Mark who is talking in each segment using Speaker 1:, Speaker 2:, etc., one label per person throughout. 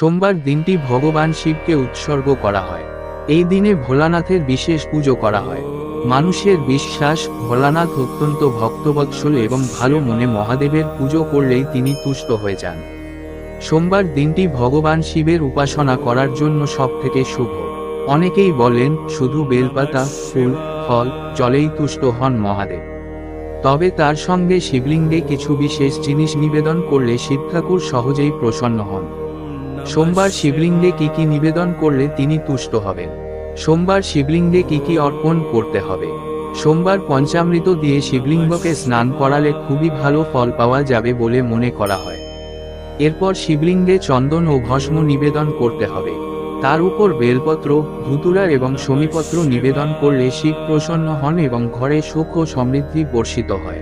Speaker 1: সোমবার দিনটি ভগবান শিবকে উৎসর্গ করা হয়। এই দিনে ভোলানাথের বিশেষ পুজো করা হয়। মানুষের বিশ্বাস, ভোলানাথ অত্যন্ত ভক্তবৎসল এবং ভালো মনে মহাদেবের পুজো করলেই তিনি তুষ্ট হয়ে যান। সোমবার দিনটি ভগবান শিবের উপাসনা করার জন্য সবথেকে শুভ। অনেকেই বলেন, শুধু বেলপাতা, ফুল, ফল, জলেই তুষ্ট হন মহাদেব। তবে তার সঙ্গে শিবলিঙ্গে কিছু বিশেষ জিনিস নিবেদন করলে শিব ঠাকুর সহজেই প্রসন্ন হন। সোমবার শিবলিঙ্গে কি কি নিবেদন করলে তিনি তুষ্ট হবেন? সোমবার শিবলিঙ্গে কি কি অর্পণ করতে হবে? সোমবার পঞ্চামৃত দিয়ে শিবলিঙ্গকে স্নান করালে খুবই ভালো ফল পাওয়া যাবে বলে মনে করা হয়। এরপর শিবলিঙ্গে চন্দন ও ভস্ম নিবেদন করতে হবে। তার উপর বেলপত্র, ধুতুরা এবং শমীপত্র নিবেদন করলে শিব প্রসন্ন হন এবং ঘরে সুখ ও সমৃদ্ধি বর্ষিত হয়।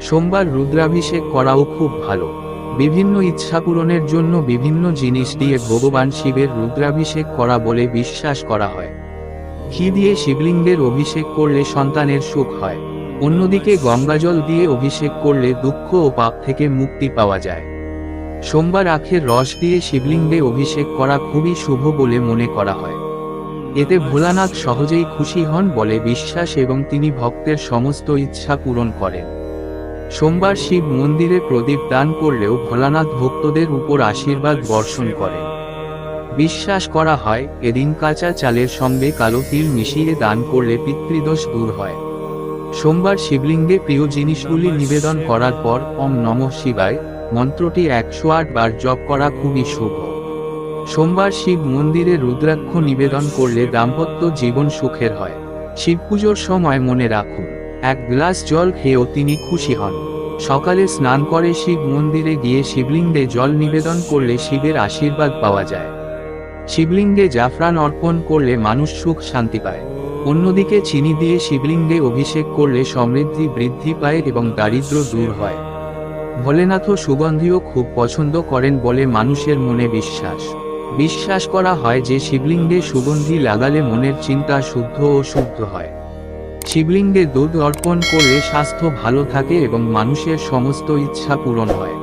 Speaker 1: সোমবার রুদ্রাভিষেক করাও খুব ভালো। বিভিন্ন ইচ্ছা পূরণের জন্য বিভিন্ন জিনিস দিয়ে ভগবান শিবের রুদ্রাভিষেক করা বলে বিশ্বাস করা হয়। ঘি দিয়ে শিবলিঙ্গের অভিষেক করলে সন্তানের সুখ হয়। অন্যদিকে গঙ্গাজল দিয়ে অভিষেক করলে দুঃখ ও পাপ থেকে মুক্তি পাওয়া যায়। সোমবার আখের রস দিয়ে শিবলিঙ্গে অভিষেক করা খুবই শুভ বলে মনে করা হয়। এতে ভোলানাথ সহজেই খুশি হন বলে বিশ্বাস এবং তিনি ভক্তের সমস্ত ইচ্ছা পূরণ করেন। সোমবার শিব মন্দিরে প্রদীপ দান করলেও ভোলানাথ ভক্তদের উপর আশীর্বাদ বর্ষণ করেন বিশ্বাস করা হয়, এদিন কাঁচা চালের সঙ্গে কালো তিল মিশিয়ে দান করলে পিতৃদোষ দূর হয়। সোমবার শিবলিঙ্গে প্রিয় জিনিসগুলি নিবেদন করার পর ওম নমঃ শিবায় মন্ত্রটি একশো আট বার জপ করা খুবই শুভ। সোমবার শিব মন্দিরে রুদ্রাক্ষ নিবেদন করলে দাম্পত্য জীবন সুখের হয়। শিব পুজোর সময় মনে রাখুন। এক গ্লাস জল খেয়েও তিনি খুশি হন। সকালে স্নান করে শিব মন্দিরে গিয়ে শিবলিঙ্গে জল নিবেদন করলে শিবের আশীর্বাদ পাওয়া যায়। শিবলিঙ্গে জাফরান অর্পণ করলে মানুষ সুখ শান্তি পায়। অন্যদিকে চিনি দিয়ে শিবলিঙ্গে অভিষেক করলে সমৃদ্ধি বৃদ্ধি পায় এবং দারিদ্র দূর হয়। ভোলেনাথও সুগন্ধিও খুব পছন্দ করেন বলে মানুষের মনে বিশ্বাস। বিশ্বাস করা হয় যে শিবলিঙ্গে সুগন্ধি লাগালে মনের চিন্তা শুদ্ধ ও শুদ্ধ হয়। শিবলিঙ্গে দুধ অর্পণ করলে স্বাস্থ্য ভালো থাকে এবং মানুষের সমস্ত ইচ্ছা পূরণ হয়।